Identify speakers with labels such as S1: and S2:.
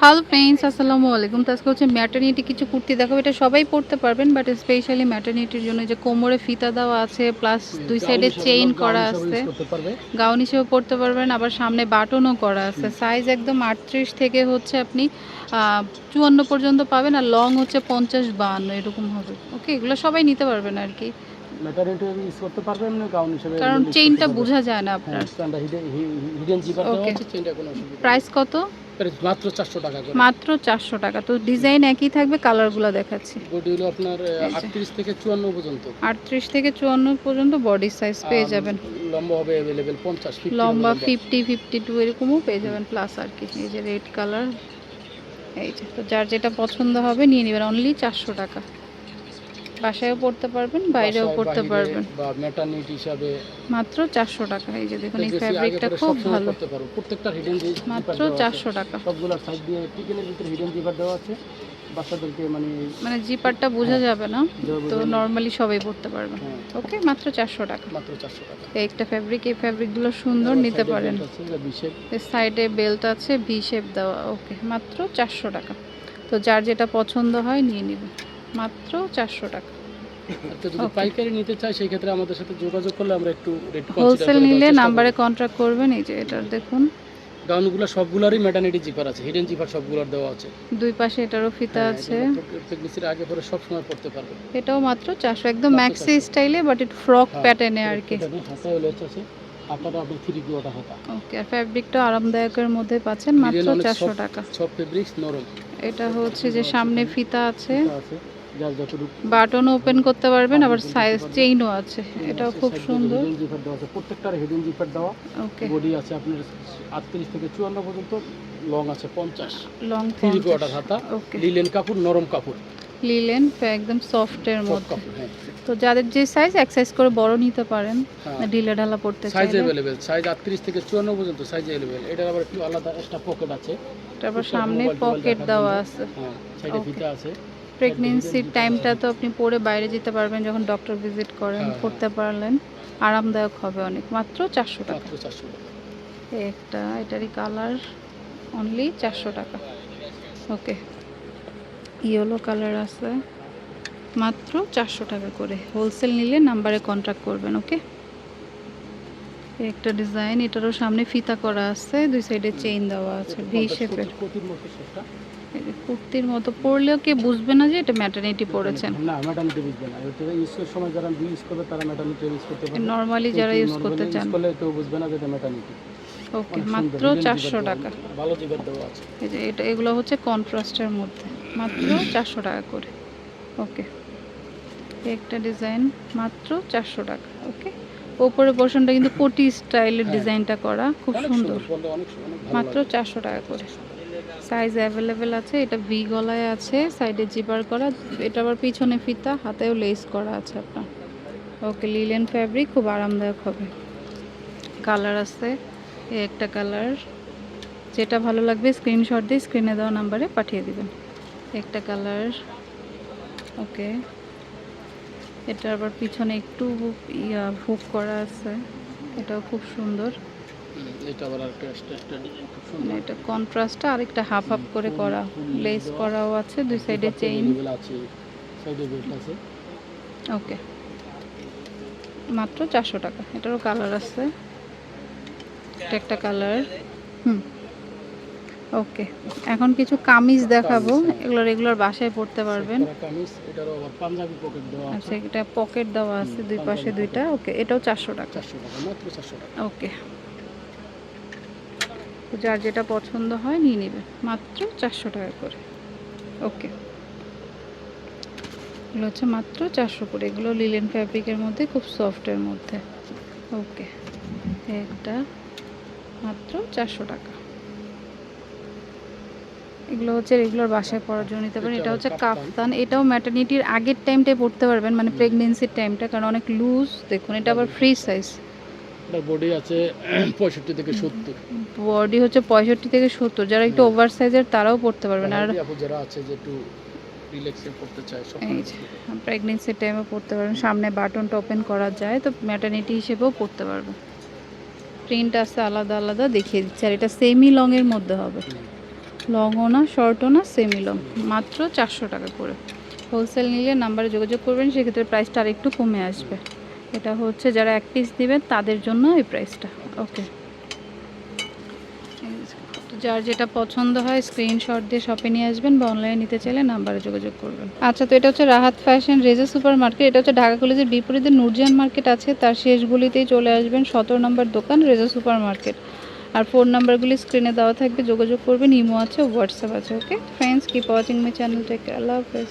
S1: Hello friends আসসালামু আলাইকুম। তো আজকে হচ্ছে ম্যাটার্নিটি কিছু কুর্তি দেখাবো। এটা সবাই পরতে পারবেন বাট স্পেশালি ম্যাটার্নিটির জন্য যে কোমরে ফিতা দেওয়া আছে প্লাস দুই সাইডে চেইন করা আছে। গাউন হিসেবে পরতে পারবেন আবার সামনে বাটনও করা আছে। সাইজ একদম আটত্রিশ থেকে হচ্ছে আপনি চুয়ান্ন পর্যন্ত পাবেন আর লং হচ্ছে পঞ্চাশ বাহান্ন এরকম হবে। ওকে এগুলো সবাই নিতে পারবেন আর কি।
S2: ইউজ করতে পারবেন গাউন হিসেবে
S1: কারণ চেইনটা বোঝা যায় না
S2: হ্যাঁ,
S1: আপনার
S2: স্ট্যান্ডার্ড হিডেন জিপার দেওয়া চেইনটা কোনো
S1: প্রাইস কত
S2: Price মাত্র 400 টাকা করে
S1: মাত্র চারশো টাকা তো ডিজাইন একই থাকবে কালারগুলো দেখাচ্ছি
S2: বডি হলো আপনার
S1: এই যে।
S2: 38 থেকে 54 পর্যন্ত
S1: আটত্রিশ থেকে চুয়ান্ন পর্যন্ত বডি সাইজ পেয়ে
S2: আর
S1: যাবেন
S2: লম্বা হবে अवेलेबल 50 50
S1: লম্বা
S2: হবে
S1: ফিফটি ফিফটি টু এরকমও পেয়ে যাবেন প্লাস আর কি এই যে রেড কালার এই যে তো যার যেটা পছন্দ হবে নিয়ে নেবেন অনলি চারশো টাকা বাসায়ও পড়তে পারবেন বাইরেও পড়তে পারবেন।
S2: বা ম্যাটারনিটি হিসাবে।
S1: মাত্র চারশো টাকা এই যে দেখুন এই ফ্যাব্রিকটা খুব ভালো।
S2: করতে পারো। প্রত্যেকটা হিডেন
S1: মাত্র
S2: দেওয়া আছে।
S1: চারশো টাকা।
S2: সবগুলোর সাইড দিয়ে টিকেনের ভিতরে হিডেন জিপার দেওয়া আছে। বাচ্চাদেরকে মানে
S1: মানে জিপারটা বোঝা যাবে না তো নর্মালি সবাই পড়তে পারবেন
S2: হ্যাঁ,
S1: ওকে মাত্র চারশো টাকা।
S2: মাত্র 400 টাকা।
S1: এই একটা ফ্যাব্রিক এই ফ্যাব্রিকগুলো সুন্দর নিতে পারেন। এর সাইডে বেল্ট আছে ভি শেপ দেওয়া ওকে মাত্র চারশো টাকা। তো যার যেটা পছন্দ হয় নিয়ে নেবে। মাত্র চারশো টাকা।
S2: যদি পাইকারি নিতে চায় সেই ক্ষেত্রে আমাদের সাথে যোগাযোগ করলে আমরা একটু
S1: হোলসেল নিলে নাম্বারে কন্ট্যাক্ট করবেন এই যে এটার দেখুন।
S2: গাউনগুলো সবগুলোরই ম্যাটারনিটি জিপার আছে হিডেন জিপার সবগুলোর দেওয়া আছে।
S1: দুই পাশে এটারও ফিতা আছে।
S2: প্রেগনেন্সির আগে পরে সব সময় পড়তে পারবে।
S1: এটাও মাত্র চারশো একদম ম্যাক্সি স্টাইলে বাট এটা ফ্রক
S2: হ্যাঁ,
S1: প্যাটার্নে আর কি।
S2: হাতায় লেস আছে হাতাটা আপনি থ্রি কোয়ার্টার হাতা।
S1: ওকে আর ফ্যাব্রিকটা আরামদায়কের মধ্যে পাচ্ছেন মাত্র
S2: Design অনেক
S1: চারশো
S2: soft।
S1: টাকা।
S2: সব ফেব্রিক্স নরম।
S1: এটা হচ্ছে যে সামনে ফিতা আছে।
S2: ফিতা আছে।
S1: বাটন ওপেন করতে পারবেন আবার সাইজ চেইনও আছে। এটাও খুব সুন্দর।
S2: জিপার দেওয়া আছে। প্রত্যেকটার হিডেন জিপার দেওয়া।
S1: ওকে
S2: বডি আছে আপনার আটত্রিশ থেকে চুয়ান্ন পর্যন্ত লং আছে পঞ্চাশ।
S1: লং
S2: থ্রি কোয়ার্টার হাতা
S1: ওকে
S2: লিলেন কাপড় নরম কাপড়।
S1: লিলেন একদম সফটের
S2: কাপড় হ্যাঁ।
S1: তো যাদের যে সাইজ এক size করে বড় নিতে পারেন।
S2: হ্যাঁ।
S1: ঢিলে ঢালা পড়তে
S2: সাইজ অ্যাভেলেবেল সাইজ আটত্রিশ থেকে চুয়ান্ন পর্যন্ত সাইজ অ্যাভেলেবেল এটার আবার একটু আলাদা একটা পকেট আছে।
S1: তারপর সামনে পকেট দেওয়া আছে।
S2: হ্যাঁ সাইডে ফিতা আছে।
S1: প্রেগনেন্সির টাইমটা তো আপনি পরে বাইরে যেতে পারবেন যখন ডক্টর ভিজিট করেন
S2: হ্যাঁ,
S1: করতে পারলেন। আরামদায়ক হবে অনেক মাত্র চারশো টাকা।
S2: চারশো টাকা।
S1: একটা এটারই কালার অনলি চারশো টাকা। ওকে ইয়েলো কালার আছে মাত্র চারশো টাকা করে। হোলসেল নিলে নাম্বারে কন্ট্যাক্ট করবেন ওকে একটা ডিজাইন এটারও সামনে ফিতা করা আছে দুই সাইডে চেইন দেওয়া আছে ভি শেপের
S2: কুর্তির মতো
S1: পরলেও কে বুঝবে না যে এটা ম্যাটারনিটি পরেছেন
S2: না ম্যাটারনিটি বুঝবে না। এটা ইউজ করার সময় যারা ইউজ করবে তারা ম্যাটারনিটি ইউজ করতে পারবে।
S1: নর্মালি যারা ইউজ করতে চান।
S2: করলে কেউ বুঝবে না যে এটা ম্যাটারনিটি
S1: ওকে মাত্র চারশো টাকা।
S2: ভালো জিগার দেওয়া আছে।
S1: এই যে এটা এগুলো হচ্ছে কন্ট্রাস্টের মধ্যে। মাত্র চারশো টাকা করে। ওকে একটা ডিজাইন মাত্র চারশো টাকা। ওকে ওপরের পোর্শনটা কিন্তু কোটি স্টাইলের। ডিজাইনটা করা। খুব সুন্দর। মাত্র। চারশো টাকা করে। সাইজ অ্যাভেলেবেল আছে, এটা ভি গলায় আছে সাইডে জিপার করা, এটা আবার পিছনে ফিতা, হাতেও লেস করা আছে আপনার। ওকে লিলেন ফ্যাব্রিক খুব আরামদায়ক হবে। কালার আছে, এই একটা কালার যেটা ভালো লাগবে স্ক্রিনশট দিয়ে স্ক্রিনে দেওয়া নাম্বারে পাঠিয়ে দেবেন। একটা কালার ওকে এটা আবার পিছনে একটু ইয়া হুক করা আছে। এটাও খুব সুন্দর।
S2: এটা আবার একটা ডিজাইন খুব সুন্দর।
S1: এটা কন্ট্রাস্টটা আরেকটা হাফ হাফ করে করা লেস করাও আছে দুই সাইডে চেইন
S2: আছে সাইডে বেল্ট আছে।
S1: ওকে মাত্র চারশো টাকা এটারও কালার আছে। এটা একটা কালার হুম। ওকে এখন কিছু কামিজ দেখাবো
S2: হ্যাঁ।
S1: এগুলো রেগুলার বাসায় পড়তে পারবেন। আচ্ছা
S2: আছে।
S1: এটা পকেট দেওয়া আছে দুই পাশে দুইটা। ওকে এটাও চারশো টাকা। ওকে যার যেটা পছন্দ হয় নিয়ে নেবে। মাত্র চারশো টাকা করে। ওকে এগুলো হচ্ছে মাত্র চারশো করে। এগুলো লিলেন ফ্যাব্রিকের মধ্যে খুব সফটের মধ্যে। ওকে একটা মাত্র চারশো টাকা। এগুলো হচ্ছে রেগুলার বাসায় পড়ার জন্য নিতে পারেন।
S2: এটা
S1: হচ্ছে
S2: কাফতান।
S1: এটাও ম্যাটার্নিটির আগের টাইমটাই পড়তে পারবেন মানে প্রেগনেন্সির টাইমটা কারণ অনেক লুজ দেখুন এটা আবার ফ্রি সাইজ
S2: এটার বডি আছে পঁয়ষট্টি থেকে সত্তর।
S1: বডি হচ্ছে পঁয়ষট্টি থেকে সত্তর। যারা একটু
S2: হ্যাঁ।
S1: ওভার সাইজের তারাও পড়তে পারবেন। আর
S2: যারা আছে যে একটু রিল্যাক্সে চায় সব
S1: প্রেগনেন্সির টাইমে পড়তে পারবেন। সামনে বাটনটা ওপেন করা যায় তো ম্যাটার্নিটি হিসেবেও পড়তে পারবেন। প্রিন্ট আছে আলাদা আলাদা দেখিয়ে দিচ্ছে। আর এটা সেমি লংয়ের মধ্যে হবে। লংও না শর্টও না সেমি লং মাত্র চারশো টাকা করে। হোলসেল নিলে নাম্বারে যোগাযোগ করবেন সেক্ষেত্রে প্রাইসটা আরেকটু কমে আসবে। এটা হচ্ছে যারা এক পিস নেবেন তাদের জন্য এই প্রাইসটা ওকে যার যেটা পছন্দ হয় স্ক্রিনশট দিয়ে শপে নিয়ে আসবেন বা অনলাইনে নিতে চাইলে নাম্বারে যোগাযোগ করবেন। আচ্ছা তো এটা হচ্ছে Rahat fashion Reza super market এটা হচ্ছে ঢাকা কলেজের বিপরীতে নুরজান মার্কেট আছে, তার শেষগুলিতেই চলে আসবেন সতেরো নম্বর দোকান রেজা সুপার মার্কেট আর ফোন নাম্বারগুলি স্ক্রিনে দেওয়া থাকবে, যোগাযোগ করবেন, ইমো আছে হোয়াটসঅ্যাপ আছে okay friends keep watching my channel take আল্লাহ হাফেজ।